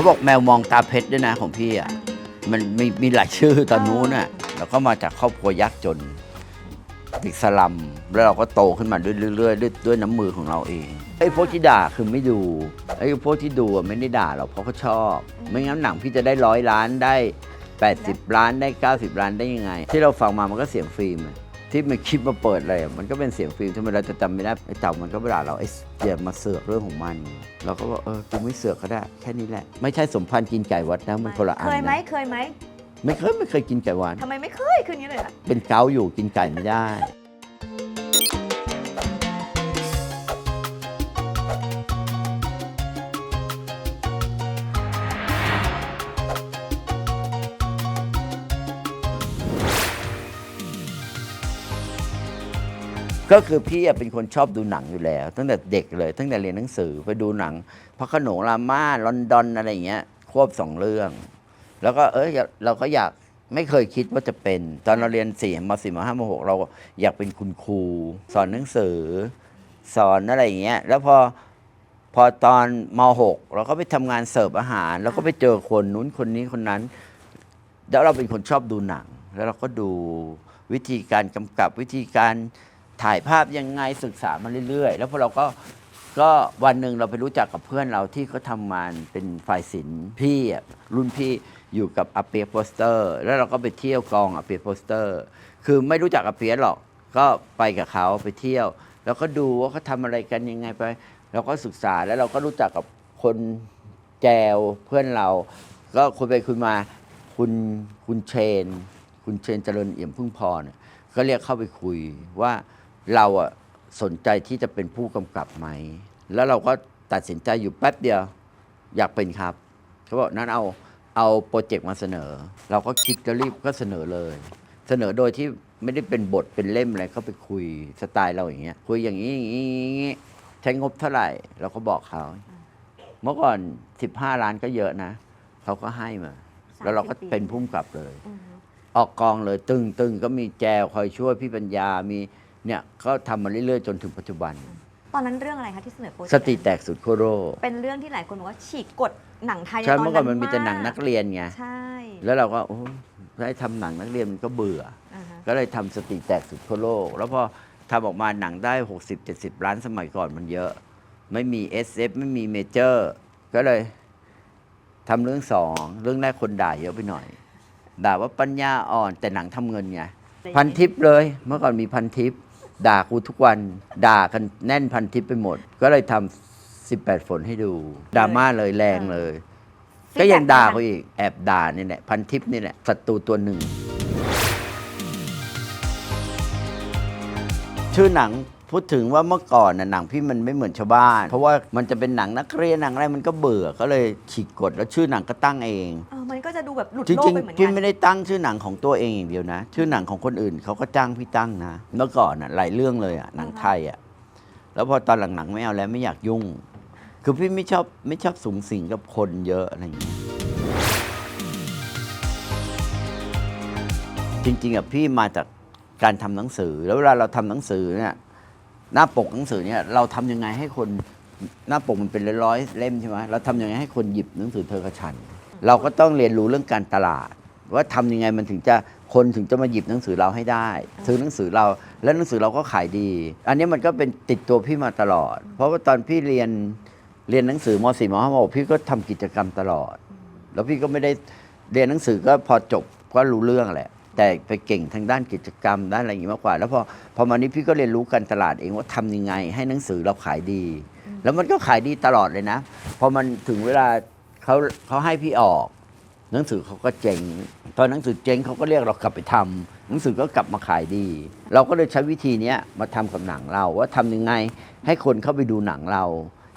เขาบอกแมวมองตาเพชรด้วยนะของพี่อะมันมีมีหลายชื่อตอนนู้นน่ะแล้วก็มาจากครอบครัวยากจนเด็กสลัมแล้วเราก็โตขึ้นมาด้วยเรื่อยๆด้วยด้วยน้ำมือของเราเองไอ้พวกที่ด่าคือไม่ดูไอ้พวกที่ดูอะไม่ได้ด่าหรอกเพราะเขาชอบ ไม่งั้นหนังพี่จะได้ร้อยล้านได้ 80 ล้านได้ 90 ล้านได้ยังไง ที่เราฟังมามันก็เสียงฟิล์มอะ ที่มันคลิปมาเปิดอะไรอะมันก็เป็นเสียงฟิล์มทำไมเราจะจำไม่ได้ไอ้เต่ามันก็ด่าเราไอ้อย่ามาเสือกเรื่องของมัน เราก็บอกเออกูไม่เสือกก็ได้ แค่นี้แหละไม่ใช่สมพันธ์กินไก่วัดนะมันคนละอันเคยไหมนะเคยไหมไม่เคยไม่เคยกินไก่หวานทำไมไม่เคยคืนนี้เลยอะเป็นเกาต์อยู่กินไก่ไม่ได้ ก็คือพี่เป็นคนชอบดูหนังอยู่แล้ว ตั้งแต่เด็กเลยตั้งแต่เรียนหนังสือไปดูหนังพระโขนงรามาลอนดอนอะไรอย่างเงี้ยควบสองเรื่อง แล้วก็เออเราก็อยากไม่เคยคิดว่าจะเป็น ตอนเราเรียนสี่มสี่มห้ามหกเราอยากเป็นคุณครู สอนหนังสือ สอนอะไรอย่างเงี้ยแล้วพอพอตอนมหกเราก็ไปทำงานเสิร์ฟอาหาร แล้วก็ไปเจอคนนู้นคนนี้คนนั้น แล้วเราเป็นคนชอบดูหนัง แล้วเราก็ดูวิธีการกำกับวิธีการ ถ่ายภาพยังไงศึกษามาเรื่อย ๆ แล้วพอเราก็ก็วันหนึ่งเราไปรู้จักกับเพื่อนเราที่เขาทำงานเป็นฝ่ายศิลป์พี่อะรุ่นพี่อยู่กับอาเปียโปสเตอร์ แล้วเราก็ไปเที่ยวกองอาเปียโปสเตอร์ คือไม่รู้จักอาเปียหรอกก็ไปกับเขาไปเที่ยว แล้วก็ดูว่าเขาทำอะไรกันยังไงไป เราก็ศึกษาแล้วเราก็รู้จักกับคนแจวเพื่อนเรา ก็คุยไปคุยมาคุณคุณเชน คุณเชนเจริญเอี่ยมพึ่งพรเนี่ยก็เรียกเข้าไปคุยว่า เราอะสนใจที่จะเป็นผู้กำกับไหม แล้วเราก็ตัดสินใจอยู่แป๊บเดียว อยากเป็นครับเขาบอกนั้นเอาเอาโปรเจกต์มาเสนอ เราก็คิดก็รีบก็เสนอเลย เสนอโดยที่ไม่ได้เป็นบทเป็นเล่มอะไรเข้าไปคุยสไตล์เราอย่างเงี้ยคุยอย่างนี้อย่างนี้อย่างนี้ใช้งบเท่าไหร่ เราก็บอกเขาเมื่อก่อน 15 ล้านก็เยอะนะเขาก็ให้มา แล้วเราก็เป็นพุ่มกับเลยอือฮึออกกองเลยตึงตึงก็มีแจวคอยช่วยพี่ปัญญามี เนี่ยก็ทำมาเรื่อยๆ จนถึงปัจจุบัน ตอนนั้นเรื่องอะไรคะที่เสนอโปรเจกต์สติแตกสุดโคโรเป็นเรื่องที่หลายคนบอกว่าฉีกกฎหนังไทยใช่ใตเมื่อก่อนมันมีแต่หนังนักเรียนไงใช่ แล้วเราก็โอ้ให้ทำหนังนักเรียนมันก็เบื่ออ่าฮะก็เลยทำสติแตกสุดทั่วโลกแล้วพอทำออกมาหนังได้ 60-70 ล้านสมัยก่อนมันเยอะ ไม่มี SF ไม่มีเมเจอร์ก็เลยทำเรื่องสอง เรื่องแรกคนด่าเยอะไปหน่อย ด่าว่าปัญญาอ่อนแต่หนังทำเงินไงพันทิปเลย เมื่อก่อนมีพันทิป ด่ากูทุกวัน ด่ากันแน่นพันทิปไปหมด ก็เลยทำ18ฝนให้ดูดราม่าเลยแรงเลย ก็ยังด่าเขาอีกแอบด่านี่แหละพันทิปนี่แหละศัตรูตัวหนึ่ง ชื่อหนัง พูดถึงว่าเมื่อก่อนน่ะหนังพี่มันไม่เหมือนชาวบ้าน เพราะว่ามันจะเป็นหนังนักเรียนหนังอะไรมันก็เบื่อก็เลยฉีกกฎแล้วชื่อหนังก็ตั้งเอง เออมันก็จะดูแบบหลุดจโลกริงไปเหมือนๆพี่กันไม่ได้ตั้งชื่อหนังของตัวเองอย่างเดียวนะ ชื่อหนังของคนอื่นเขาก็จ้างพี่ตั้งนะเมื่อก่อนน่ะหลายเรื่องเลยอะหนังไทยอะแล้วพอตอนหลังๆไม่เอาแล้วไม่อยากยุ่ง คือพี่ไม่ชอบไม่ชอบสูงสิงกับคนเยอะอะไรอย่างเงี้ยจริงๆอะพี่มาจากการทำหนังสือ แล้วเวลาเราทำหนังสือเนี่ย หน้าปกหนังสือเนี่ยเราทำยังไงให้คนหน้าปกมันเป็นร้อยๆเล่มใช่ไหมเราทำยังไงให้คนหยิบหนังสือเธอกระชัน เราก็ต้องเรียนรู้เรื่องการตลาด ว่าทำยังไงมันถึงจะคนถึงจะมาหยิบหนังสือเราให้ได้ ซื้อหนังสือเราแล้วหนังสือเราก็ขายดี อันนี้มันก็เป็นติดตัวพี่มาตลอด เพราะว่าตอนพี่เรียนเรียนหนังสือม .4 ม .5 ม .6 พี่ก็ทำกิจกรรมตลอด แล้วพี่ก็ไม่ได้เรียนหนังสือก็พอจบก็รู้เรื่องแหละ แต่ไปเก่งทางด้านกิจกรรมด้านอะไรอย่างนี้มากกว่า แล้วพอพอมานี้พี่ก็เรียนรู้การตลาดเองว่าทำยังไง ให้หนังสือเราขายดี แล้วมันก็ขายดีตลอดเลยนะ พอมันถึงเวลาเขาเขาให้พี่ออก หนังสือเขาก็เจ๊งตอนหนังสือเจ๊งเขาก็เรียกเรากลับไปทำหนังสือก็กลับมาขายดี เราก็เลยใช้วิธีนี้มาทำกับหนังเรา ว่าทำยังไงให้คนเข้าไปดูหนังเรา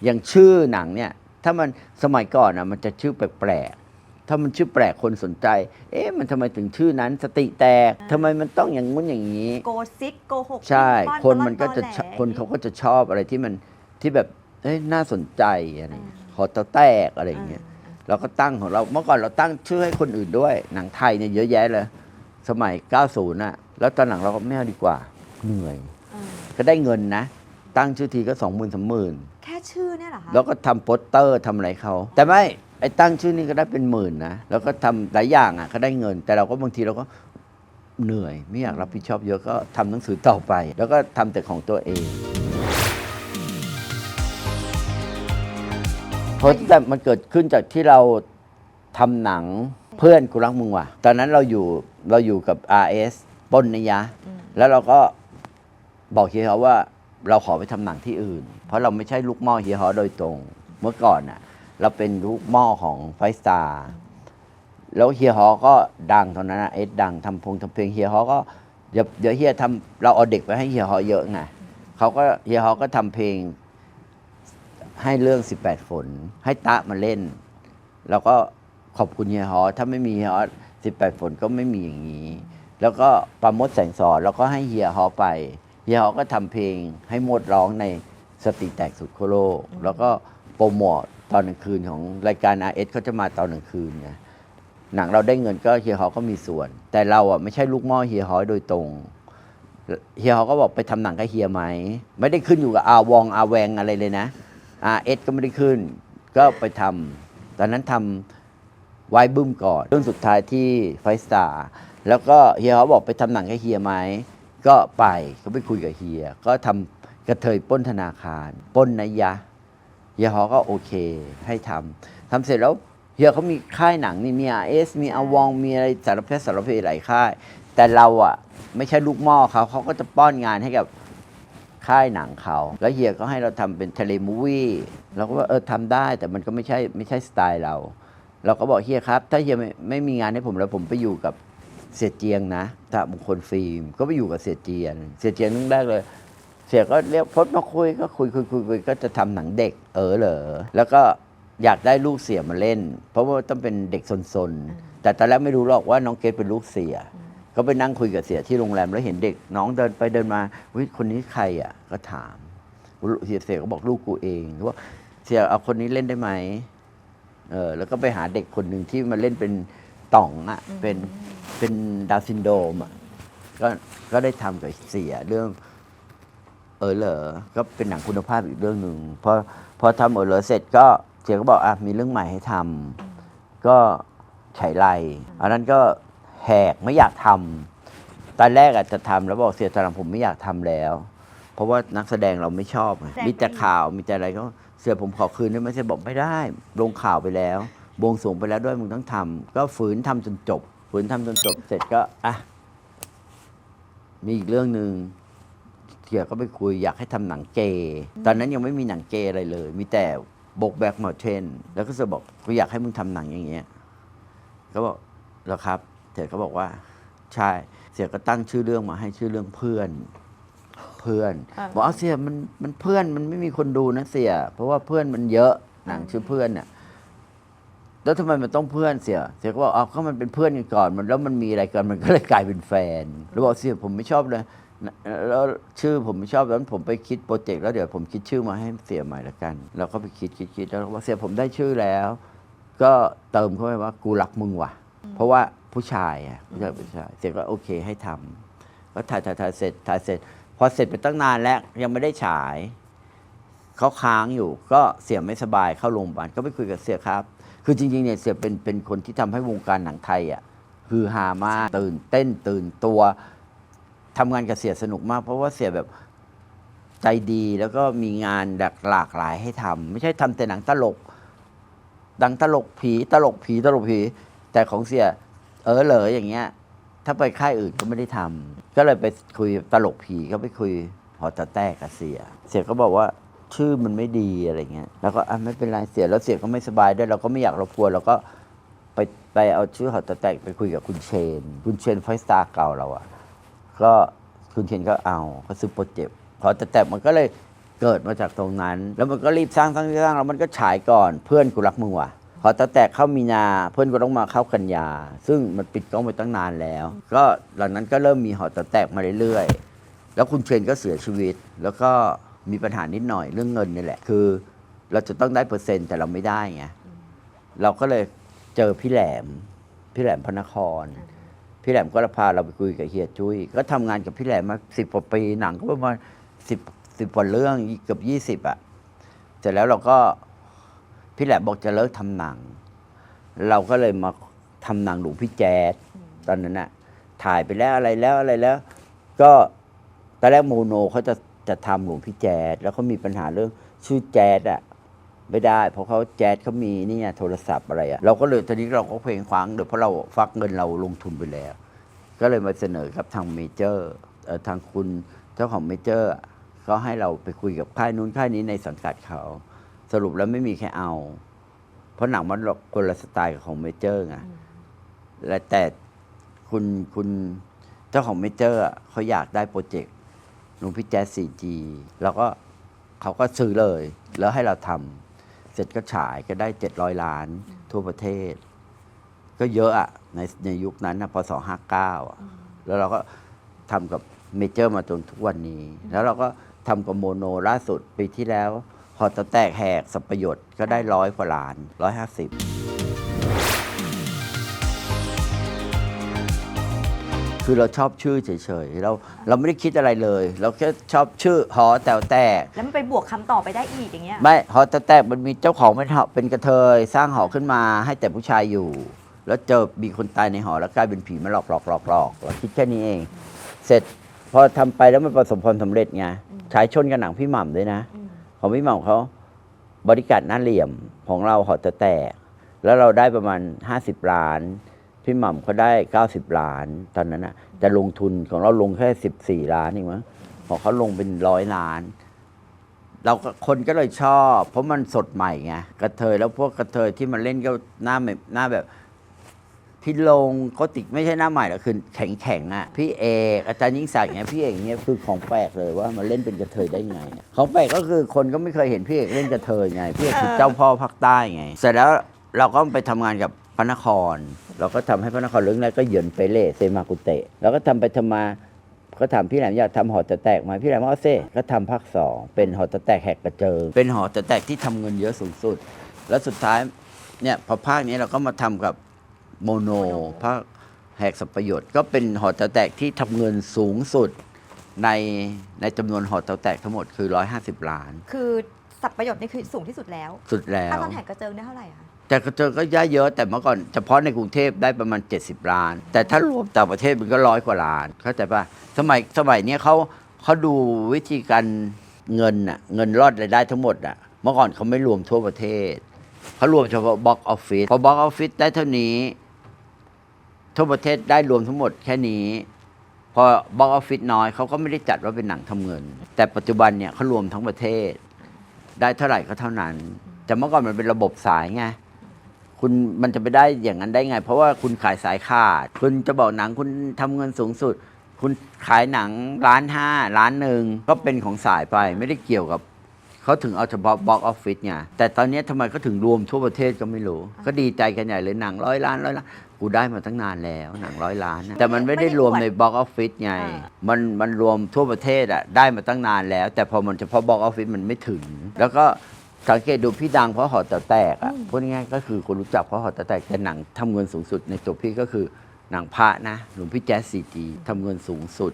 อย่างชื่อหนังเนี่ยถ้ามันสมัยก่อนอะมันจะชื่อแปลก ถ้ามันชื่อแปลกคนสนใจ เอ๊ะมันทำไมถึงชื่อนั้นสติแตกทำไมมันต้องอย่างงู้นอย่างนี้ โกซิกโกหกใช่บ้าคนมันก็ตลอดจะตอแหลชอบคนเขาก็จะชอบอะไรที่มันที่แบบเอ้ยน่าสนใจอะไรอย่างเงี้ยขอตะแตกอะไรอย่างเงี้ยเราก็ตั้งของเราเมื่อก่อนเราตั้งชื่อให้คนอื่นด้วย หนังไทยเนี่ยเยอะแยะเลย สมัย 90น่ะแล้วตอนหลังเราก็ไม่เอาดีกว่า เหนื่อย เออก็ได้เงินนะ ตั้งชื่อทีก็สองหมื่นสามหมื่นแค่ชื่อเนี่ยเหรอคะแล้วก็ทำโปสเตอร์ทำอะไรเขาแต่ไม่ไอ้ตั้งชื่อนี่ก็ได้เป็นหมื่นนะแล้วก็ทำหลายอย่างอะก็ได้เงิน แต่เราก็บางทีเราก็เหนื่อย ไม่อยากรับผิดชอบเยอะก็ทำหนังสือต่อไป แล้วก็ทำแต่ของตัวเองเพราะแต่มันเกิดขึ้นจากที่เราทำหนังเพื่อนกูรักมึงว่ะ ตอนนั้นเราอยู่เราอยู่กับ RS ปนนยะอืมแล้วเราก็บอกเฮียฮอว่าเราขอไปทำหนังที่อื่น เพราะเราไม่ใช่ลูกหม้อเฮียฮอโดยตรงเมื่อก่อนน่ะ เราเป็นลูกหม้อของไฟสตาร์แล้วเฮียฮอก็ดังตอนนั้นนะเอสดังทำพงทำเพลงเฮียฮอก็เดี๋ยวเดี๋ยวเฮียทำเราเอาเด็กไปให้เฮียฮอเยอะไงเขาก็เฮียฮอก็ทำเพลงให้เรื่อง 18 ฝน ให้ตะมาเล่น แล้วก็ขอบคุณเฮียฮอถ้าไม่มีเฮียฮอ18 ฝนก็ไม่มีอย่างนี้ แล้วก็ปราโมดแสงสอนแล้วก็ให้เฮียฮอไป เฮียฮอก็ทำเพลงให้มดร้องในสติแตกสุดโคโลกแล้วก็โปรโมทตอนกลางคืนของรายการอาเอสเขาจะมาตอนกลางคืนไงหนังเราได้เงินก็เฮียฮอก็มีส่วน แต่เราอะไม่ใช่ลูกหม้อเฮียฮอโดยตรงเฮียฮอก็บอกไปทำหนังกับเฮียไหม ไม่ได้ขึ้นอยู่กับอาวองอาแวงอะไรเลยนะอาเอสก็ไม่ได้ขึ้น ก็ไปทำตอนนั้นทำไว้บึ้มก่อนเรื่องสุดท้ายที่ไฟสตาร์แล้วก็เฮียเขาบอกไปทำหนังกับเฮียไหม ก็ไปก็ไปคุยกับเฮีย ก็ทำกระเทยปล้นธนาคารปล้นนยะ เฮียเขาก็โอเคให้ทำทำเสร็จแล้วเฮียเขามีค่ายหนังนี่มีอาเอสมีอาวองมีอะไรสารพัดสารเพหลายค่าย แต่เราอะไม่ใช่ลูกหม้อเขาเขาก็จะป้อนงานให้กับค่ายหนังเขา แล้วเฮียก็ให้เราทำเป็นเทเลมูวี่เราก็ว่าเออทำได้แต่มันก็ไม่ใช่ไม่ใช่สไตล์เรา เราก็บอกเฮียครับ ถ้าเฮียไม่ไม่มีงานให้ผมแล้วผมไปอยู่กับเสียเจียงนะตามงคลฟิล์มก็ไปอยู่กับเสียเจียง เสียเจียงนึงแรกเลย สียก็เรียกพดมาคุยก็คุยคุยคุยคุยก็จะทำหนังเด็กเออเหรอแล้วก็อยากได้ลูกเสียมาเล่น เพราะว่าต้องเป็นเด็กซนๆ แต่ตอนแรกไม่รู้หรอกว่าน้องเกดเป็นลูกเสียก็ไปนั่งคุยกับเสียที่โรงแรมแล้วเห็นเด็กน้องเดินไปเดินมาวิคนนี้ใครอะก็ถามเสียเสียก็บอกลูกกูเองว่าเสียเอาคนนี้เล่นได้ไหมเออแล้วก็ไปหาเด็กคนหนึ่งที่มาเล่นเป็นต่องอะเป็นเป็นดาวซินโดรมอะก็ก็ได้ทำกับเสียเรื่อง เออเหรอก็เป็นหนังคุณภาพอีกเรื่องหนึ่งพอพอทำเออเหรอเสร็จก็เสียก็บอกอะมีเรื่องใหม่ให้ทำก็ฉายไลอันนั้นก็แหกไม่อยากทำตอนแรกอาจจะทำแล้วบอกเสียตอนหลังผมไม่อยากทำแล้ว เพราะว่านักแสดงเราไม่ชอบไงแสดงมีแต่ข่าวมีแต่อะไรก็เสียผมขอคืนได้ไหมเสียบอกไม่ได้ ลงข่าวไปแล้วบวงสรวงไปแล้วด้วยมึงต้องทำก็ฝืนทำจนจบ ฝืนทำจนจบ เสร็จก็อะมีอีกเรื่องหนึ่ง เสียก็ไปคุยอยากให้ทำหนังเกย์ตอนนั้นยังไม่มีหนังเกย์อะไรเลย มีแต่บกแบกหมอเทรนแล้วก็เสียบอกกูอยากให้มึงทำหนังอย่างเงี้ยก็บอกแล้วครับเสียก็บอกว่า ใช่เสียก็ตั้งชื่อเรื่องมาให้ชื่อเรื่องเพื่อนเพื่อนบอกเอาเสียมันมันเพื่อนมันไม่มีคนดูนะเสีย เพราะว่าเพื่อนมันเยอะหนังชื่อเพื่อนเนี่ยแล้วทำไมมันต้องเพื่อนเสีย เสียก็บอกอ๋อก็มันเป็นเพื่อนกันก่อนมันแล้วมันมีอะไรกันมันก็เลยกลายเป็นแฟนแล้วบอกเสียผมไม่ชอบเลย แล้วชื่อผมชอบแล้วผมไปคิดโปรเจกต์แล้วเดี๋ยวผมคิดชื่อมาให้เสียใหม่ละกันแล้วก็ไปคิดคิดคิดแล้วว่าเสียผมได้ชื่อแล้ว ก็เติมเข้าไปว่ากูรักมึงว่ะ เพราะว่าผู้ชายอะผู้ชายผู้ชายเสียก็โอเคให้ทำก็ถ่ายถ่ายถ่ายเสร็จถ่ายเสร็จ พอเสร็จไปตั้งนานแล้วยังไม่ได้ฉายเขาค้างอยู่ ก็เสียไม่สบายเข้าโรงพยาบาลก็ไปคุยกับเสียครับ คือจริงๆเนี่ยเสียเป็นเป็นคนที่ทำให้วงการหนังไทยอะฮือฮามากตื่นเต้นตื่นตัว ทำงานกับเสียสนุกมาก เพราะว่าเสียแบบใจดีแล้วก็มีงานหลากหลากหลายให้ทำไม่ใช่ทำแต่หนังตลกดังตลกผีตลกผีตลกผี แต่ของเสียเออเหลออย่างเงี้ย ถ้าไปค่ายอื่นก็ไม่ได้ทำก็เลยไปคุยตลกผีก็ไปคุยหอตะแตกกับเสีย เสียก็บอกว่าชื่อมันไม่ดีอะไรเงี้ยแล้วก็อะไม่เป็นไรเสียแล้วเสียก็ไม่สบายด้วยเราก็ไม่อยากรบกวนเราก็ไปไปเอาชื่อหอตะแตกไปคุยกับคุณเชน คุณเชนไฟสตาร์เก่าเราอะ ก็คุณเชนก็เอาก็ซื้อโปรเจกต์หอตะแตกมันก็เลยเกิดมาจากตรงนั้น แล้วมันก็รีบสร้างสร้างสร้างแล้วมันก็ฉายก่อนเพื่อนกูรักมึงว่ะพอตะแตกเข้ามีนาเพื่อนก็ต้องมาเข้ากันยา ซึ่งมันปิดกล้องไปตั้งนานแล้ว ก็หลังนั้นก็เริ่มมีหอตะแตกมาเรื่อยๆ แล้วคุณเชนก็เสียชีวิต แล้วก็มีปัญหานิดหน่อยเรื่องเงินนี่แหละ คือเราจะต้องได้เปอร์เซ็นต์แต่เราไม่ได้ไงเราก็เลยเจอพี่แหลมพี่แหลมพนคร พี่แหลมก็พาเราไปคุยกับเฮียจุ้ยก็ทำงานกับพี่แหลมมาสิบกว่าปีหนังก็ประมาณสิบสิบกว่าเรื่องเกือบยี่สิบอะเสร็จแล้วเราก็พี่แหลมบอกจะเลิกทำหนัง เราก็เลยมาทำหนังหลวงพี่แจ๊ดตอนนั้นน่ะถ่ายไปแล้วอะไรแล้วอะไรแล้ว ก็ตอนแรกโมโนเขาจะจะทำหลวงพี่แจ๊ดแล้วเขามีปัญหาเรื่องชื่อแจ๊ดอะ ไม่ได้ เพราะเขาแจ๊ดเขามีนี่ไงโทรศัพท์อะไรอะเราก็เลยตอนนี้เราก็เพลงคว้างเดี๋ยวเพราะเราฟักเงินเราลงทุนไปแล้ว ก็เลยมาเสนอกับทางเมเจอร์ทางคุณเจ้าของเมเจอร์เขาให้เราไปคุยกับค่ายนู้นค่ายนี้ในสังกัดเขา สรุปแล้วไม่มีแค่เอา เพราะหนังมันคนละสไตล์กับของเมเจอร์ไงและแต่คุณคุณเจ้าของเมเจอร์เขาอยากได้โปรเจกต์หลวงพี่แจ๊ส 4G แล้วก็เขาก็ซื้อเลย แล้วให้เราทำ เสร็จก็ฉายก็ได้ 700 ล้านทั่วประเทศ ก็เยอะอะในในยุคนั้นนะพศ59อะแล้วเราก็ทำกับเมเจอร์มาจนทุกวันนี้ แล้วเราก็ทำกับโมโนล่าสุดปีที่แล้วหอตะแตกแหกสับประโยชน์ก็ได้ร้อยกว่าล้านร้อยห้าสิบ คือเราชอบชื่อเฉยๆเราเราไม่ได้คิดอะไรเลย เราแค่ชอบชื่อหอแต๋วแตกแล้วมันไปบวกคำต่อไปได้อีกอย่างเงี้ยไม่หอแต๋วแตกมันมีเจ้าของเป็นหอเป็นกระเทยสร้างหอขึ้นมาให้แต่ผู้ชายอยู่ แล้วเจอมีคนตายในหอแล้วกลายเป็นผีมาหลอกหลอกหลอกหลอกเราคิดแค่นี้เอง เสร็จพอทำไปแล้วมันประสบความสำเร็จไงฉายชนกับหนังพี่หม่ำด้วยนะ อืมของพี่หม่ำเขาบริการหน้าเหลี่ยมของเราหอแต๋วแตกแล้วเราได้ประมาณ 50ล้าน พี่หม่ำเขาได้ 90 ล้าน ตอนนั้นนะแต่ลงทุนของเราลงแค่ 14 ล้านเองมั้งของเขาลงเป็นร้อยล้าน เราก็คนก็เลยชอบ เพราะมันสดใหม่ไงกระเทยแล้วพวกกระเทยที่มันเล่นก็หน้าแบบหน้าแบบพี่ลงเขาติดไม่ใช่หน้าใหม่หรอกคือแข็งแข็งๆอะพี่เอกอาจารย์ยิ่งศักดิ์เนี่ยพี่เอกเนี่ยคือของแปลกเลยว่ามันเล่นเป็นกระเทยได้ไงของแปลกก็คือคนก็ไม่เคยเห็นพี่เอกเล่นกระเทยไงพี่เอกคือเจ้าพ่อภาคใต้ไง เสร็จแล้วเราก็ไปทำงานกับ พระนคร เราก็ทำให้พระนครเรื่องแรกก็เหยินไปเล่เซมากุเตะแล้วก็ทำไปทำมาก็ถามพี่แหลมอยากทำหอจะแตกไหมพี่แหลมว่าเอาเซ่ก็ทำภาคสองเป็นหอจะแตกแหกกระเจิง เป็นหอจะแตกที่ทำเงินเยอะสูงสุด แล้วสุดท้ายเนี่ยพอภาคนี้เราก็มาทำกับโมโนภาคแหกสับประโยชน์ ก็เป็นหอจะแตกที่ทำเงินสูงสุดในในจำนวนหอจะแตกทั้งหมดคือ 150 ล้าน คือสับประโยชน์นี่คือสูงที่สุดแล้ว สุดแล้วถ้าตอนแหกกระเจิงได้เท่าไหร่อะคะ แต่กระเจิงก็ย่าเยอะแต่เมื่อก่อนเฉพาะในกรุงเทพได้ประมาณ 70 ล้าน แต่ถ้ารวมต่างประเทศมันก็ร้อยกว่าล้าน เข้าใจป่ะสมัยสมัยนี้เขาเขาดูวิธีการเงินน่ะเงินรอดรายได้ทั้งหมดอะเมื่อก่อนเขาไม่รวมทั่วประเทศเขารวมเฉพาะบ็อกออฟฟิศพอบ็อกออฟฟิศได้เท่านี้ทั่วประเทศได้รวมทั้งหมดแค่นี้ พอบ็อกออฟฟิศน้อยเขาก็ไม่ได้จัดว่าเป็นหนังทำเงิน แต่ปัจจุบันเนี่ยเขารวมทั้งประเทศ ได้เท่าไหร่ก็เท่านั้น แต่เมื่อก่อนมันเป็นระบบสายไง คุณมันจะไปได้อย่างนั้นได้ไง เพราะว่าคุณขายสายขาด คุณจะบอกหนังคุณทำเงินสูงสุด คุณขายหนังล้านห้าล้านหนึ่งก็เป็นของสายไปไม่ได้เกี่ยวกับเขาถึงเอาเฉพาะบ็อกออฟฟิศไงแต่ตอนนี้ทำไมเขาถึงรวมทั่วประเทศก็ไม่รู้ ก็ดีใจกันใหญ่เลยหนังร้อยล้านร้อยล้านกูได้มาตั้งนานแล้วหนังร้อยล้านนะแต่มันไม่ได้รวมในบ็อกออฟฟิศไงมันมันรวมทั่วประเทศอะได้มาตั้งนานแล้ว แต่พอมันเฉพาะบ็อกออฟฟิศมันไม่ถึง แล้วก็ สังเกตดูพี่ดังเพราะหอแต๋วแตกอะพูดง่ายๆก็คือคนรู้จักเพราะหอแต๋วแตกแต่หนังทำเงินสูงสุดในตัวพี่ก็คือหนังพระนะหลวงพี่แจ๊สซีจีทำเงินสูงสุด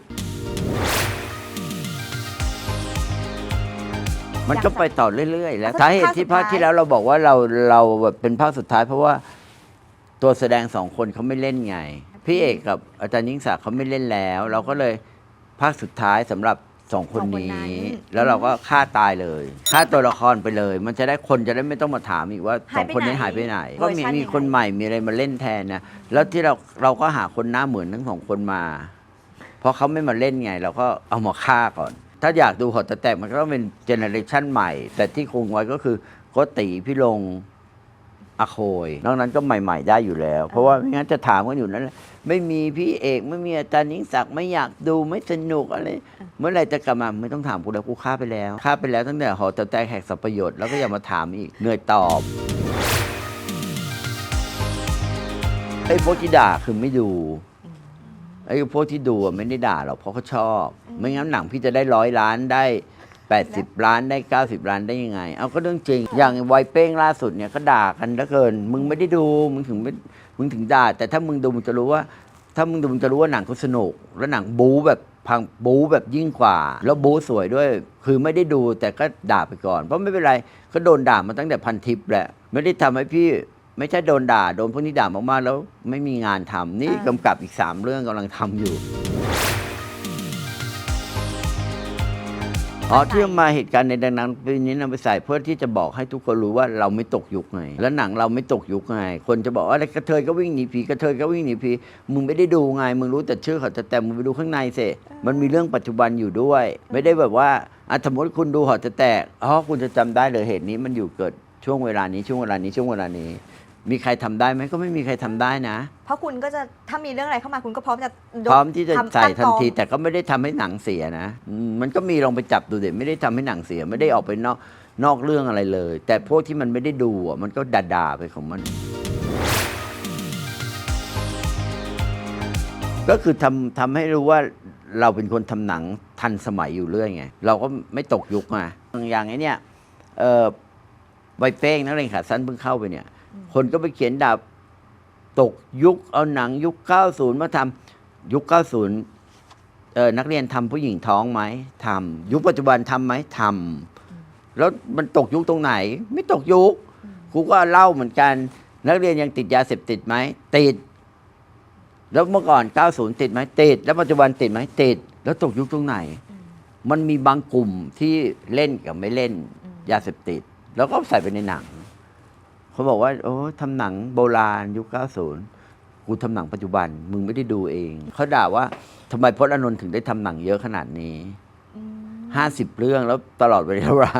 มันก็ไปต่อเรื่อยๆ แล้วสาเหตุที่ภาคที่แล้วเราบอกว่าเราเราแบบเป็นภาคสุดท้าย เพราะว่าตัวแสดงสองคนเขาไม่เล่นไง พี่เอกกับอาจารย์ยิ่งศักดิ์เขาไม่เล่นแล้ว เราก็เลยภาคสุดท้ายสำหรับ สองคนนี้ แล้วเราก็ฆ่าตายเลยฆ่าตัวละครไปเลย มันจะได้คนจะได้ไม่ต้องมาถามอีกว่าสองคนนี้หายไปไหนก็มีมีคนใหม่มีอะไรมาเล่นแทนนะแล้วที่เราเราก็หาคนหน้าเหมือนทั้งสองคนมาเพราะเขาไม่มาเล่นไง เราก็เอามาฆ่าก่อน ถ้าอยากดูหอตะแตกมันก็ต้องเป็นเจเนอเรชันใหม่ แต่ที่คงไว้ก็คือโกติพี่ลงอาโคยนอกนั้นก็ใหม่ ๆ ได้อยู่แล้ว เพราะว่าไม่งั้นจะถามกันอยู่นั้นแหละไม่มีพี่เอกไม่มีอาจารย์ยิ่งศักดิ์ไม่อยากดูไม่สนุกอะไร เมื่อไรจะกลับมาไม่ต้องถามกูแล้วกูฆ่าไปแล้วฆ่าไปแล้วตั้งแต่หอตแตกแหกสับประโยชน์แล้วก็อย่ามาถามอีกเหนื่อยตอบไอ้พวกที่ด่าคือไม่ดูไอ้พวกที่ดูอะไม่ได้ด่าหรอกเพราะเขาชอบ ไม่งั้นหนังพี่จะได้ร้อยล้านได้ 80 ล้านได้ 90 ล้านได้ยังไง เอาก็เรื่องจริง อย่างไวเป้งล่าสุดเนี่ยก็ด่ากันเหลือเกิน มึงไม่ได้ดูมึงถึงไม่มึงถึงด่า แต่ถ้ามึงดูมึงจะรู้ว่า ถ้ามึงดูมึงจะรู้ว่าหนังเขาสนุก แล้วหนังบู๊แบบ พังบู๊แบบยิ่งกว่า แล้วบู๊สวยด้วย คือไม่ได้ดูแต่ก็ด่าไปก่อน เพราะไม่เป็นไรก็โดนด่ามาตั้งแต่พันทิปแหละ ไม่ได้ทำให้พี่ไม่ใช่โดนด่า โดนพวกนี้ด่ามากๆ แล้วไม่มีงานทำนี่กำกับอีกสามเรื่องกำลังทำอยู่ อ๋อที่เอามาเหตุการณ์ในดังนั้นปีนี้นำไปใส่เพื่อที่จะบอกให้ทุกคนรู้ว่าเราไม่ตกยุคไง แล้วหนังเราไม่ตกยุคไง คนจะบอกว่าอะไรกระเทยก็วิ่งหนีผีกระเทยก็วิ่งหนีผีมึงไม่ได้ดูไง มึงรู้แต่ชื่อเขาแต่แต่มึงไปดูข้างในสิมันมีเรื่องปัจจุบันอยู่ด้วย ไม่ได้แบบว่าอะสมมติคุณดูหอจะแตกอ๋อคุณจะจำได้เลยเหตุนี้มันอยู่เกิดช่วงเวลานี้ช่วงเวลานี้ช่วงเวลานี้ มีใครทำได้ไหมก็ไม่มีใครทำได้นะ เพราะคุณก็จะถ้ามีเรื่องอะไรเข้ามาคุณก็พร้อมจะยกพร้อมที่จะทำใส่ตั้งทันกองทีแต่ก็ไม่ได้ทำให้หนังเสียนะอืมมันก็มีลองไปจับดูเด็ไม่ได้ทำให้หนังเสีย ไม่ได้ออกไปนอกนอกเรื่องอะไรเลย แต่พวกที่มันไม่ได้ดูอะมันก็ด่าๆไปของมัน ก็คือทำทำให้รู้ว่าเราเป็นคนทำหนังทันสมัยอยู่เรื่อยไง เราก็ไม่ตกยุคไงอย่างไอ้เนี่ยเออใบเป้งนักเรียนขาสั้นเพิ่งเข้าไปเนี่ย คนก็ไปเขียนด่าตกยุคเอาหนังยุค 90 มาทำยุค 90เออนักเรียนทำผู้หญิงท้องไหมทำยุคปัจจุบันทำไหมทำแล้วมันตกยุคตรงไหน ไม่ตกยุคครูก็เล่าเหมือนกัน นักเรียนยังติดยาเสพติดไหมติด แล้วเมื่อก่อน 90 ติดไหมติด แล้วปัจจุบันติดไหมติด แล้วตกยุคตรงไหน มันมีบางกลุ่มที่เล่นกับไม่เล่นยาเสพติด แล้วก็ใส่ไปในหนัง เขาบอกว่าโอ้ทำหนังโบราณยุค 90 กูทำหนังปัจจุบัน มึงไม่ได้ดูเอง เขาด่าว่าทำไมพจน์อานนท์ถึงได้ทำหนังเยอะขนาดนี้อืมห้าสิบเรื่องแล้วตลอดเวลา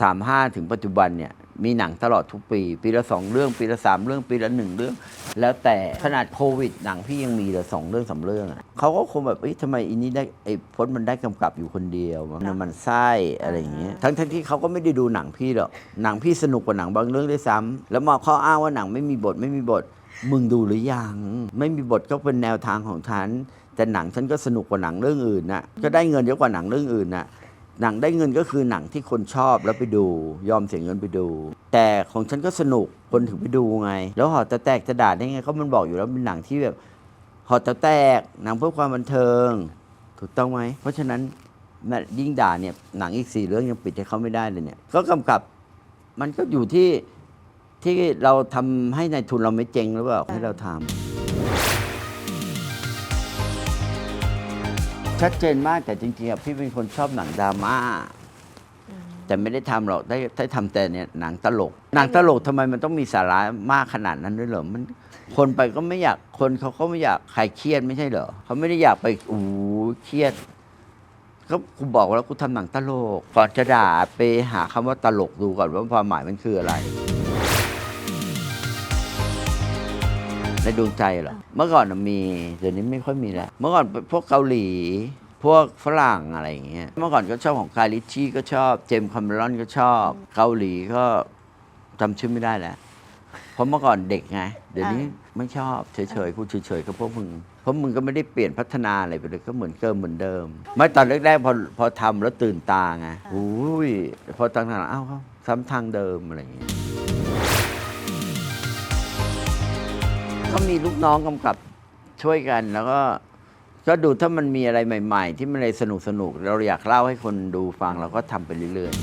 สามห้าถึงปัจจุบันเนี่ย มีหนังตลอดทุกปี ปีละสองเรื่อง ปีละสามเรื่อง ปีละหนึ่งเรื่อง แล้วแต่ขนาดโควิด หนังพี่ยังมีเลยสองเรื่องสามเรื่องอะเขาก็คงแบบเอ้ยทำไมอินนี้ได้ไอ้พจน์มันได้กำกับอยู่คนเดียวมันมันไส้อะไรอย่างเงี้ยทั้งทั้งที่เขาก็ไม่ได้ดูหนังพี่หรอกหนังพี่สนุกกว่าหนังบางเรื่องด้วยซ้ำแล้วมาข้ออ้างว่าหนังไม่มีบทไม่มีบท มึงดูหรือยัง ไม่มีบทก็เป็นแนวทางของฉันแต่หนังฉันก็สนุกกว่าหนังเรื่องอื่นน่ะก็ได้เงินเยอะกว่าหนังเรื่องอื่นน่ะ หนังได้เงินก็คือหนังที่คนชอบแล้วไปดู ยอมเสียเงินไปดู แต่ของฉันก็สนุกคนถึงไปดูไง แล้วหอจะแตกจะด่าได้ไงก็มันบอกอยู่แล้วเป็นหนังที่แบบหอจะแตกหนังเพื่อความบันเทิง ถูกต้องไหมเพราะฉะนั้นยิ่งด่าเนี่ยหนังอีกสี่เรื่องยังปิดให้เขาไม่ได้เลยเนี่ยก็กำกับมันก็อยู่ที่ที่เราทำให้ในายทุนเราไม่เจ๊งหรือเปล่าให้เราทำ ชัดเจนมากแต่จริงๆอะพี่เป็นคนชอบหนังดราม่าแต่ไม่ได้ทำหรอกได้ได้ทำแต่เนี่ยหนังตลก หนังตลกทำไมมันต้องมีสาระมากขนาดนั้นด้วยเหรอมัน คนไปก็ไม่อยากคนเขาก็ไม่อยากใครเครียดไม่ใช่เหรอเขาไม่ได้อยากไปอู้เครียดก็กูบอกแล้วกูทำหนังตลกก่อนจะด่าไปหาคำว่าตลกดูก่อนว่าความหมายมันคืออะไร ในดวงใจเหรอ เมื่อก่อนน่ะมี เดี๋ยวนี้ไม่ค่อยมีแล้ว เมื่อก่อนพวกเกาหลี พวกฝรั่งอะไรอย่างเงี้ย เมื่อก่อนก็ชอบของคาริชี่ก็ชอบ เจมส์คาเมรอนก็ชอบ เกาหลีก็จำชื่อไม่ได้แล้ว เพราะเมื่อก่อนเด็กไง เดี๋ยวนี้ไม่ชอบเฉยๆกูเฉยๆกับพวกมึง เพราะมึงก็ไม่ได้เปลี่ยนพัฒนาอะไรไปเลยก็เหมือนเดิมเหมือนเดิม ไม่ตอนแรกๆพอพอทำแล้วตื่นตาไงอุ้ยพอตั้งหลังๆอ้าวเขาซ้ำทางเดิมอะไรอย่างเงี้ย ก็มีลูกน้องกำกับช่วยกันแล้วก็ก็ดูถ้ามันมีอะไรใหม่ ๆ ที่มันอะไรสนุกสนุกเราอยากเล่าให้คนดูฟังเราก็ทำไปเรื่อยๆ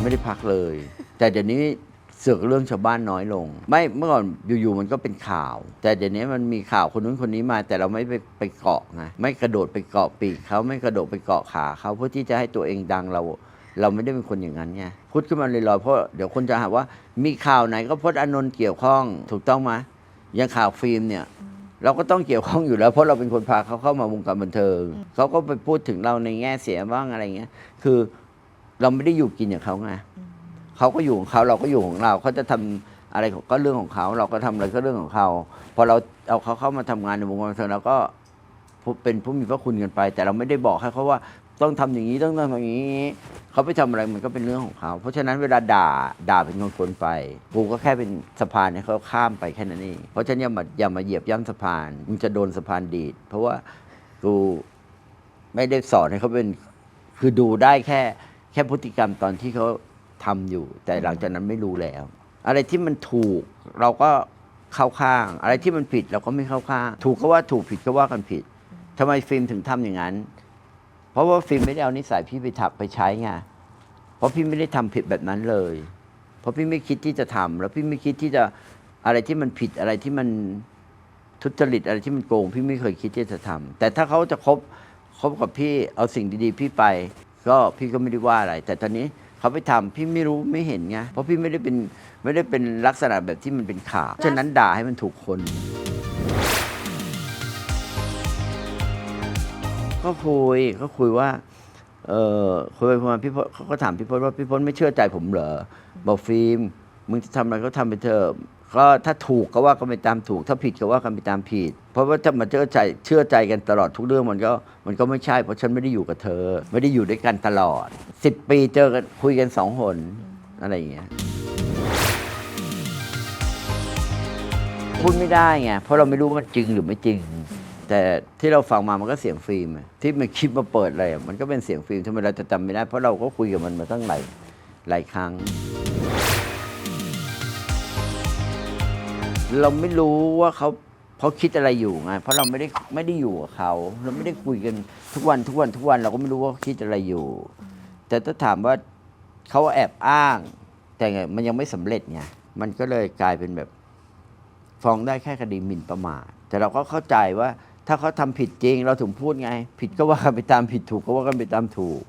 ไม่ได้พักเลย แต่เดี๋ยวนี้เสือกเรื่องชาวบ้านน้อยลง ไม่เมื่อก่อนอยู่ๆมันก็เป็นข่าว แต่เดี๋ยวนี้มันมีข่าวคนนู้นคนนี้มา แต่เราไม่ไปไปเกาะไงไม่กระโดดไปเกาะปีกเขาไม่กระโดดไปเกาะขาเขาเพื่อที่จะให้ตัวเองดังเรา เราไม่ได้เป็นคนอย่างนั้นไงพูดขึ้นมาลอยๆเพราะเดี๋ยวคนจะหาว่ามีข่าวไหนก็พจน์อานนท์เกี่ยวข้องถูกต้องไหมอย่างข่าวฟิล์มเนี่ย เราก็ต้องเกี่ยวข้องอยู่แล้ว เพราะเราเป็นคนพาเขาเข้ามาวงการบันเทิงเขาก็ไปพูดถึงเราในแง่เสียบ้างอะไรเงี้ยคือเราไม่ได้อยู่กินอย่างเขาไงเขาก็อยู่ของเขาเราก็อยู่ของเราเขาจะทำอะไรก็เรื่องของเขา เราก็ทำอะไรก็เรื่องของเขาพอเราเอาเขาเข้ามาทำงานในวงการบันเทิงเราก็เป็นผู้มีพระคุณกันไป แต่เราไม่ได้บอกให้เขาว่า ต้องทำอย่างนี้ต้องทำอย่างนี้ เขาไปทำอะไรมันก็เป็นเรื่องของเขา เพราะฉะนั้นเวลาด่าด่าเป็นคนๆไป กูก็แค่เป็นสะพานให้เขาข้ามไปแค่นั้นเองเพราะฉะนั้นอย่ามาอย่ามาเหยียบย่ำสะพานมึงจะโดนสะพานดีด เพราะว่ากูไม่ได้สอนให้เขาเป็นคือดูได้แค่แค่พฤติกรรมตอนที่เขาทำอยู่ แต่หลังจากนั้นไม่รู้แล้ว อะไรที่มันถูกเราก็เข้าข้าง อะไรที่มันผิดเราก็ไม่เข้าข้าง ถูกก็ว่าถูกผิดก็ว่ากันผิดทำไมฟิล์มถึงทำอย่างนั้น เพราะว่าฟิล์มไม่ได้เอานิสัยพี่ไปถักไปใช้ไงเพราะพี่ไม่ได้ทำผิดแบบนั้นเลย เพราะพี่ไม่คิดที่จะทำแล้วพี่ไม่คิดที่จะอะไรที่มันผิดอะไรที่มันทุจริตอะไรที่มันโกง พี่ไม่เคยคิดที่จะทำแต่ถ้าเขาจะคบคบกับพี่เอาสิ่งดีๆ พี่ไป ก็พี่ก็ไม่ได้ว่าอะไร แต่ตอนนี้เขาไปทำพี่ไม่รู้ไม่เห็นไงเพราะพี่ไม่ได้เป็นไม่ได้เป็นลักษณะแบบที่มันเป็นข่าวฉะนั้นด่าให้มันถูกคน ก็คุยก็คุยว่า เออคุยไปคุยมาพี่พศเขาก็ถามพี่พศว่าพี่พศไม่เชื่อใจผมเหรอบอกฟิล์มมึงจะทำอะไรก็ทำไปเถอะก็ถ้าถูกก็ว่ากันไปตามถูก ถ้าผิดก็ว่ากันไปตามผิด เพราะว่าถ้ามาเชื่อใจเชื่อใจกันตลอดทุกเรื่องมันก็มันก็ไม่ใช่ เพราะฉันไม่ได้อยู่กับเธอ ไม่ได้อยู่ด้วยกันตลอดสิบปีเจอกันคุยกันสองหนอะไรอย่างเงี้ยพูดไม่ได้ไงเพราะเราไม่รู้ว่ามันจริงหรือไม่จริง แต่ที่เราฟังมามันก็เสียงฟิล์มอะที่มันคลิปมาเปิดอะไรอะมันก็เป็นเสียงฟิล์มทำไมเราจะจำไม่ได้ เพราะเราก็คุยกับมันมาตั้งหลายหลายครั้ง เราไม่รู้ว่าเขาเขาคิดอะไรอยู่ไงเพราะเราไม่ได้ไม่ได้อยู่กับเขาเราไม่ได้คุยกันทุกวันทุกวันทุกวันเราก็ไม่รู้ว่าเขาคิดอะไรอยู่ แต่ถ้าถามว่าเขาแอบอ้าง แต่ไงมันยังไม่สำเร็จไงมันก็เลยกลายเป็นแบบฟ้องได้แค่คดีหมิ่นประมาทแต่เราก็เข้าใจว่า ถ้าเขาทำผิดจริงเราถึงพูดไง ผิดก็ว่ากันไปตามผิดถูกก็ว่ากันไปตามถูก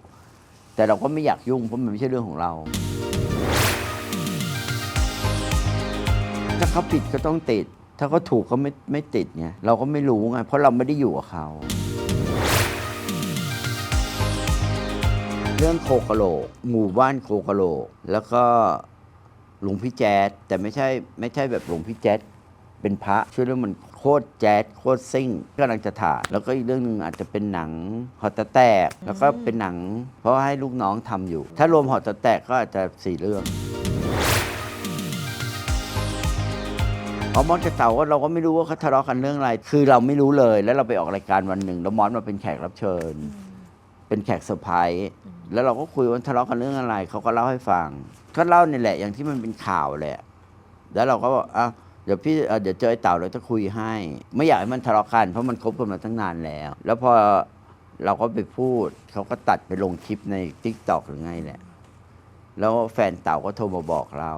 แต่เราก็ไม่อยากยุ่งเพราะมันไม่ใช่เรื่องของเรา ถ้าเขาผิดก็ต้องติด ถ้าเขาถูกก็ไม่ไม่ติดไงเราก็ไม่รู้ไงเพราะเราไม่ได้อยู่กับเขาเรื่องโคกะโลกหมู่บ้านโคกะโลก แล้วก็หลวงพี่แจ๊ดแต่ไม่ใช่ไม่ใช่แบบหลวงพี่แจ๊ดเป็นพระชื่อเรื่องมันโค ตรแจ๊ดโคตรซิ่งกำลังจะถ่ายแล้วก็อีกเรื่องหนึ่งอาจจะเป็นหนังหอตะแตก แล้วก็เป็นหนัง เพราะว่าให้ลูกน้องทำอยู่ ถ้ารวมหอตะแตกก็อาจจะสี่เรื่องเพราะมอสกับเต่าก็เราก็ไม่รู้ว่าเขาทะเลาะกันเรื่องอะไร คือเราไม่รู้เลย แล้วเราไปออกรายการวันหนึ่งแล้วมอสมาเป็นแขกรับเชิญ เป็นแขกเซอร์ไพรส์แล้วเราก็คุยว่าทะเลาะกันเรื่องอะไร เขาก็เล่าให้ฟังก็เล่านี่แหละ อย่างที่มันเป็นข่าวแหละ แล้วเราก็บอกอะ เดี๋ยวพี่เอ่อเดี๋ยวเจอไอ้เต่าเราจะคุยให้ ไม่อยากให้มันทะเลาะกันเพราะมันคบกันมาตั้งนานแล้ว แล้วพอเราก็ไปพูดเขาก็ตัดไปลงคลิปในทิกตอกหรือไงแหละ แล้วแฟนเต่าก็โทรมาบอกเรา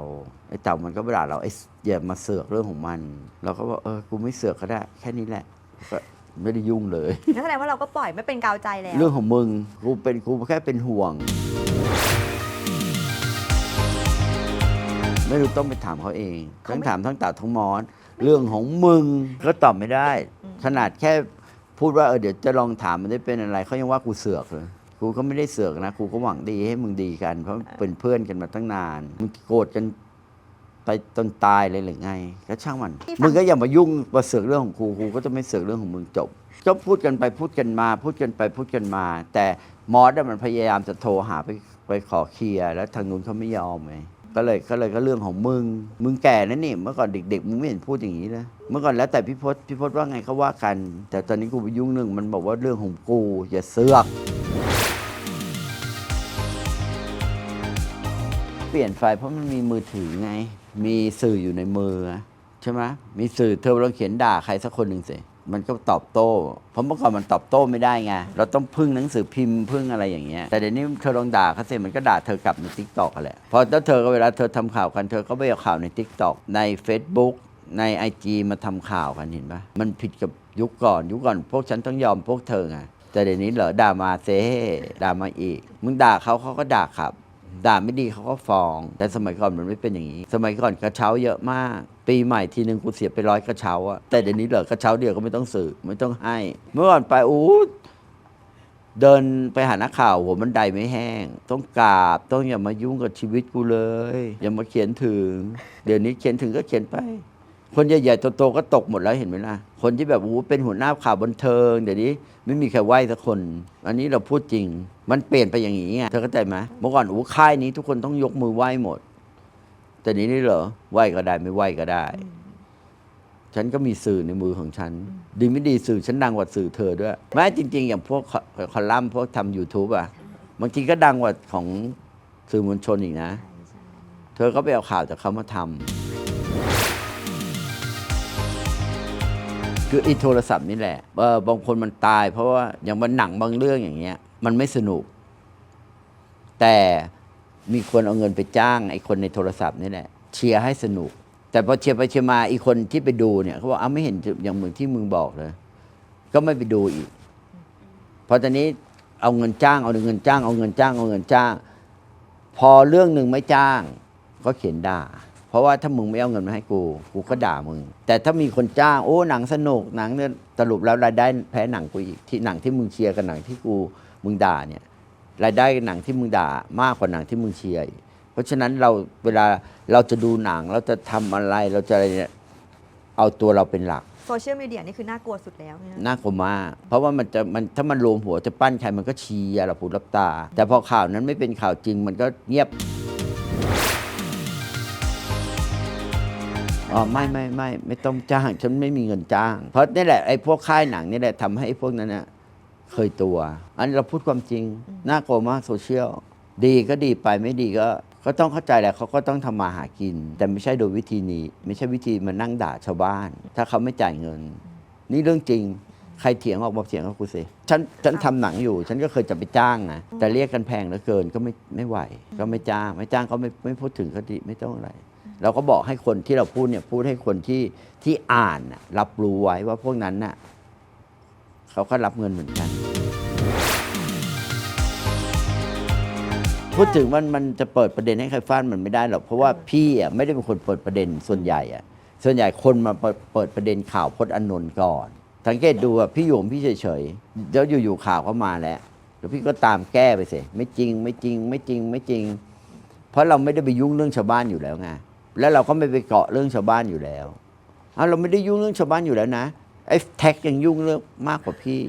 ไอ้เต่ามันก็ด่าเราไอ้อย่ามาเสือกเรื่องของมัน เราก็บอกเออกูไม่เสือกก็ได้ แค่นี้แหละก็ไม่ได้ยุ่งเลย นั่นแสดงว่าเราก็ปล่อยไม่เป็นกาวใจแล้ว เรื่องของมึงกูเป็นกูแค่เป็นห่วง ไม่รู้ต้องไปถามเขาเองเขาทั้งไม่ถามทั้งเต่าทั้งมอน เรื่องของมึงก็ตอบไม่ได้อืมขนาดแค่พูดว่าเออเดี๋ยวจะลองถามมันได้เป็นอะไรเขายังว่ากูเสือกเลยกูก็ไม่ได้เสือกนะกูก็หวังดีให้มึงดีกัน เพราะเป็นเพื่อนกันมาตั้งนานมึงโกรธกันไปจนตายเลยหรือไงก็ช่างมัน มึงก็อย่ามายุ่งมาเสือกเรื่องของกูกูก็จะไม่เสือกเรื่องของมึงจบก็พูดกันไปพูดกันมา พูดกันไปพูดกันมา แต่มอสอะมันพยายามจะโทรหาไปไปขอเคลียร์แล้วทางนู้นเขาไม่ยอมไง ก็เลยก็เลยก็เรื่องของมึง มึงแก่นะนี่เมื่อก่อนเด็ก ๆ มึงไม่เห็นพูดอย่างนี้เลยเมื่อก่อนแล้วแต่พี่พศพี่พศว่าไงเขาว่ากัน แต่ตอนนี้กูไปยุ่งหนึ่งมันบอกว่าเรื่องของกูอย่าเสือก เปลี่ยนไฟล์เพราะมันมีมือถือไง มีสื่ออยู่ในมือใช่ไหมมีสื่อเธอลองเขียนด่าใครสักคนหนึ่งสิ มันก็ตอบโต้ เพราะเมื่อก่อนมันตอบโต้ไม่ได้ไง เราต้องพึ่งหนังสือพิมพ์พึ่งอะไรอย่างเงี้ย แต่เดี๋ยวนี้เธอลองด่าเขาสิมันก็ด่าเธอกลับในทิกตอกแหละ พอแล้วเธอก็เวลาเธอทำข่าวกันเธอก็ไปเอาข่าวในทิกตอกใน Facebook ใน IG มาทำข่าวกันเห็นปะมันผิดกับยุคก่อน ยุคก่อนพวกฉันต้องยอมพวกเธอไงแต่เดี๋ยวนี้เหรอด่ามาเซ่ด่ามาอีก มึงด่าเขาเขาก็ด่าขับ ด่าไม่ดีเขาก็ฟ้อง แต่สมัยก่อนมันไม่เป็นอย่างนี้ สมัยก่อนกระเช้าเยอะมาก ปีใหม่ทีหนึ่งกูเสียไปร้อยกระเช้าอะแต่เดี๋ยวนี้เหลือกระเช้าเดียวก็ไม่ต้องสื่อไม่ต้องให้ เมื่อก่อนไปอู้เดินไปหานักข่าวหัวมันไดไม่แห้ง ต้องกราบต้องอย่ามายุ่งกับชีวิตกูเลย อย่ามาเขียนถึง เดี๋ยวนี้เขียนถึงก็เขียนไป คนใหญ่ๆโตๆก็ตกหมดแล้วเห็นไหมล่ะ คนที่แบบโอ้โหเป็นหัวหน้าข่าวบันเทิงเดี๋ยวนี้ไม่มีใครไหว้สักคน อันนี้เราพูดจริง มันเปลี่ยนไปอย่างนี้ไงเธอเข้าใจไหมเมื่อก่อนโอ้โหค่ายนี้ทุกคนต้องยกมือไหว้หมด แต่นี้นี่เหรอไหว้ก็ได้ไม่ไหว้ก็ได้ ฉันก็มีสื่อในมือของฉัน ดีไม่ดีสื่อฉันดังกว่าสื่อเธอด้วยแม้จริง ๆ อย่างพวกคอคอลัมน์พวกทำ YouTube อะบางทีก็ดังกว่าของสื่อมวลชนอีกนะ เธอก็ไปเอาข่าวจากเขามาทำ คือไอีโทรศัพท์นี่แหละเออบางคนมันตาย เพราะว่าอย่างมันหนังบางเรื่องอย่างเงี้ย มันไม่สนุก แต่มีคนเอาเงินไปจ้างไอ้คนในโทรศัพท์นี่แหละเชียร์ให้สนุก แต่พอเชียร์ไปเชียร์มาอีกคนที่ไปดูเนี่ยเขาบอกอ้าวไม่เห็นอย่างเหมือนที่มึงบอกเลย ก็ไม่ไปดูอีกพราะตอนนี้เอาเงินจ้างเอาเงินจ้างเอาเงินจ้างเอาเงินจ้าง พอเรื่องหนึ่งไม่จ้าง ก็เขียนด่า ราะว่าถ้ามึงไม่เอาเงินมาให้กู กูก็ด่ามึง แต่ถ้ามีคนจ้างโอ้หนังสนุกหนังเนี่ยสรุปแล้วรายได้แพ้หนังกูอีกที่หนังที่มึงเชียร์กับหนังที่กูมึงด่าเนี่ยรายได้หนังที่มึงด่ามากกว่าหนังที่มึงเชียร์อีกเพราะฉะนั้นเราเวลาเราจะดูหนังเราจะทำอะไรเราจะอะไรเนี่ยเอาตัวเราเป็นหลักโซเชียลมีเดียนี่คือน่ากลัวสุดแล้วเนี่ยน่ากลัวมาก เพราะว่ามันจะมันถ้ามันรวมหัวจะปั้นใครมันก็เชียร์หลับหูหลับตา แต่พอข่าวนั้นไม่เป็นข่าวจริงมันก็เงียบ อ๋อไม่ไม่ไม่ไม่ต้องจ้างฉันไม่มีเงินจ้าง เพราะนี่แหละไอ้พวกค่ายหนังนี่แหละทำให้ไอ้พวกนั้นน่ะเคยตัว อันนี้เราพูดความจริงน่ากลัวมากโซเชียลดีก็ดีไปไม่ดีก็ ก็ต้องเข้าใจแหละเขาก็ต้องทำมาหากิน แต่ไม่ใช่โดยวิธีนี้ ไม่ใช่วิธีมานั่งด่าชาวบ้าน ถ้าเขาไม่จ่ายเงิน นี่เรื่องจริงใครเถียงออกมาเถียงกับกูสิ ฉันฉันทำหนังอยู่ ฉันก็เคยจะไปจ้างนะ แต่เรียกกันแพงเหลือเกินก็ไม่ไม่ไหว ก็ไม่จ้าง ไม่จ้างก็ไม่ไม่พูดถึงก็ดีไม่ต้องอะไร เราก็บอกให้คนที่เราพูดเนี่ยพูดให้คนที่ที่อ่านน่ะรับรู้ไว้ว่าพวกนั้นน่ะเขาก็รับเงินเหมือนกัน พูดถึงมันมันจะเปิดประเด็นให้ใครฟ้านมันไม่ได้หรอกเพราะว่าพี่อะไม่ได้เป็นคนเปิดประเด็นส่วนใหญ่อะส่วนใหญ่คนมาเปิดประเด็นข่าวพจน์อานนท์ก่อน สังเกตดูอะพี่อยู่ของพี่เฉยๆแล้วอยู่ๆข่าวก็มาแล้วแล้วพี่ก็ตามแก้ไปสิไม่จริงไม่จริงไม่จริงไม่จริง เพราะเราไม่ได้ไปยุ่งเรื่องชาวบ้านอยู่แล้วไง แล้วเราก็ไม่ไปเกาะเรื่องชาวบ้านอยู่แล้วเอาเราไม่ได้ยุ่งเรื่องชาวบ้านอยู่แล้วนะไอ้แท็กยังยุ่งเรื่องมากกว่าพี่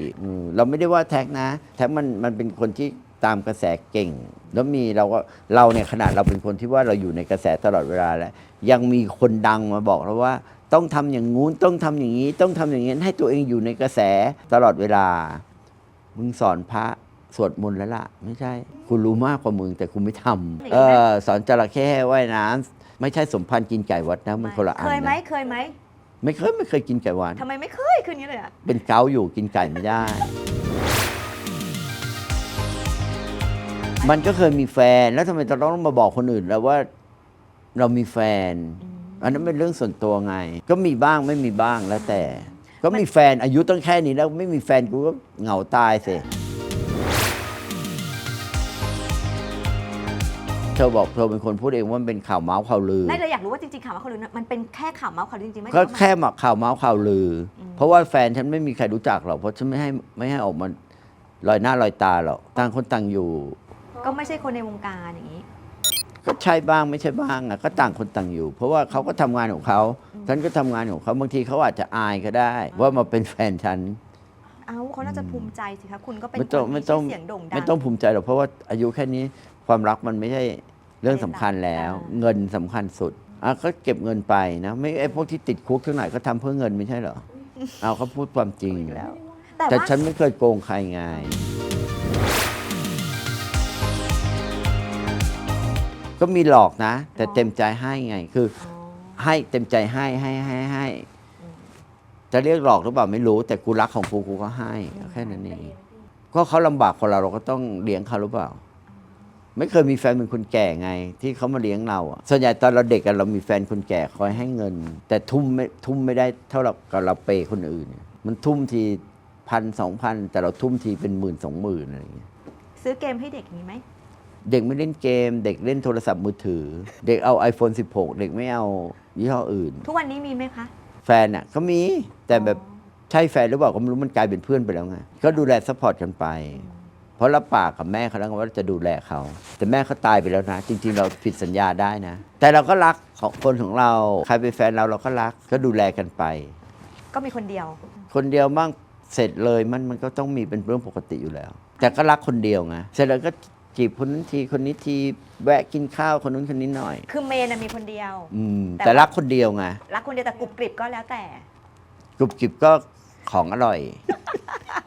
เราไม่ได้ว่าแท็กนะ แท็กมันมันเป็นคนที่ตามกระแสเก่ง แล้วมีเราก็เราเนี่ยขนาดเราเป็นคนที่ว่าเราอยู่ในกระแสตลอดเวลาแล้ว ยังมีคนดังมาบอกเราว่า ต้องทำอย่างงู้นต้องทำอย่างนี้ ต้องทำอย่างนี้ให้ตัวเองอยู่ในกระแสตลอดเวลา มึงสอนพระสวดมนต์แล้วล่ะ ไม่ใช่กูรู้มากกว่ามึงแต่กูไม่ทำเออสอนจระเข้ว่ายน้ำ ไม่ใช่สมพันธ์กินไก่วัดนะมันคนละอันเคยไหมนะเคยไหมไม่เคยไม่เคยกินไก่หวานทำไมไม่เคยคืนนี้เลยอะเป็นเกาต์อยู่กินไก่ไม่ได้ มันก็เคยมีแฟนแล้วทำไมเราต้องมาบอกคนอื่นแล้วว่าเรามีแฟน อันนั้นเป็นเรื่องส่วนตัวไง ก็มีบ้างไม่มีบ้างแล้วแต่ ก็มีแฟนอายุตั้งแค่นี้แล้วไม่มีแฟนกูก็เหงาตายสิ เธอบอกเธอเป็นคนพูดเองว่ามันเป็นข่าวเมาส์ข่าวลือ ไม่เลยอยากรู้ว่าจริงๆข่าวเมาส์ข่าวลือนะมันเป็นแค่ข่าวเมาส์ข่าวลือจริงๆไม่ได้ก็ว่ามัน แค่มาข่าวเมาส์ข่าวลืออม เพราะว่าแฟนฉันไม่มีใครรู้จักหรอกเพราะฉันไม่ให้ไม่ให้ออกมาลอยหน้าลอยตาหรอกต่างคนต่างอยู่ ก็ไม่ใช่คนในวงการอย่างนี้ ก็ใช่บ้างไม่ใช่บ้างอะก็ต่างคนต่างอยู่ เพราะว่าเขาก็ทำงานของเขาฉันก็ทำงานของเขาบางทีเขาอาจจะอายก็ได้ ว่ามาเป็นแฟนฉันเอ้าเขาน่าจะภูมิใจสิคะคุณก็เป็นไม่ต้องคนไม่มีต้องชื่อเสียงโด่งดังไม่ต้องภูมิใจหรอกเพราะว่าอายุแค่นี้ ความรักมันไม่ใช่เรื่องสำคัญแล้วอ่าเงินสำคัญสุดอะก็เก็บเงินไปนะ ไม่ไอ้พวกที่ติดคุกทั้งหลายก็ทำเพื่อเงินไม่ใช่เหรอเอาเขาพูดความจริงอีกแล้ว แต่แต่ว่าฉันไม่เคยโกงใครไง ก็มีหลอกนะ แต่เต็มใจให้ไง คืออ๋อให้เต็มใจให้ให้ให้ให้อืมจะเรียกหลอกหรือเปล่าไม่รู้ แต่กูรักของกูกูก็ให้แค่นั้นเองก็เขาลำบากคนเราเราก็ต้องเลี้ยงเขาหรือเปล่า ไม่เคยมีแฟนเป็นคนแก่ไง ที่เขามาเลี้ยงเราอะส่วนใหญ่ตอนเราเด็กกันเรามีแฟนคนแก่คอยให้เงิน แต่ทุ่มไม่ทุ่มไม่ได้เท่าเรากับเราเปย์คนอื่น มันทุ่มทีพันสองพันแต่เราทุ่มทีเป็นหมื่นสองหมื่นอะไรอย่างเงี้ยซื้อเกมให้เด็กอย่างนี้ไหมเด็กไม่เล่นเกม เด็กเล่นโทรศัพท์มือถือ เด็กเอา iPhone 16 เด็กไม่เอายี่ห้ออื่น ทุกวันนี้มีไหมคะ แฟนอะก็มีแต่แบบใช่แฟนหรือเปล่าก็ไม่รู้มันกลายเป็นเพื่อนไปแล้วไงก็ดูแลซัพพอร์ตกันไป เพราะรับปากกับแม่เขาแล้วไงว่าจะดูแลเขา แต่แม่เขาตายไปแล้วนะ จริง ๆ เราผิดสัญญาได้นะ แต่เราก็รักของคนของเรา ใครเป็นแฟนเราเราก็รักก็ดูแลกันไป ก็มีคนเดียว คนเดียวมั่งเสร็จเลยมันมันก็ต้องมีเป็นเรื่องปกติอยู่แล้ว แต่ก็รักคนเดียวไงเสร็จแล้วก็จีบคนนั้นทีคนนี้ทีแวะกินข้าวคนนู้นคนนี้หน่อย คือเมนนะมีคนเดียว อืม แต่แต่รักคนเดียวไงรักคนเดียวแต่กรุบกริบก็แล้วแต่กรุบกริบก็ของอร่อยมติ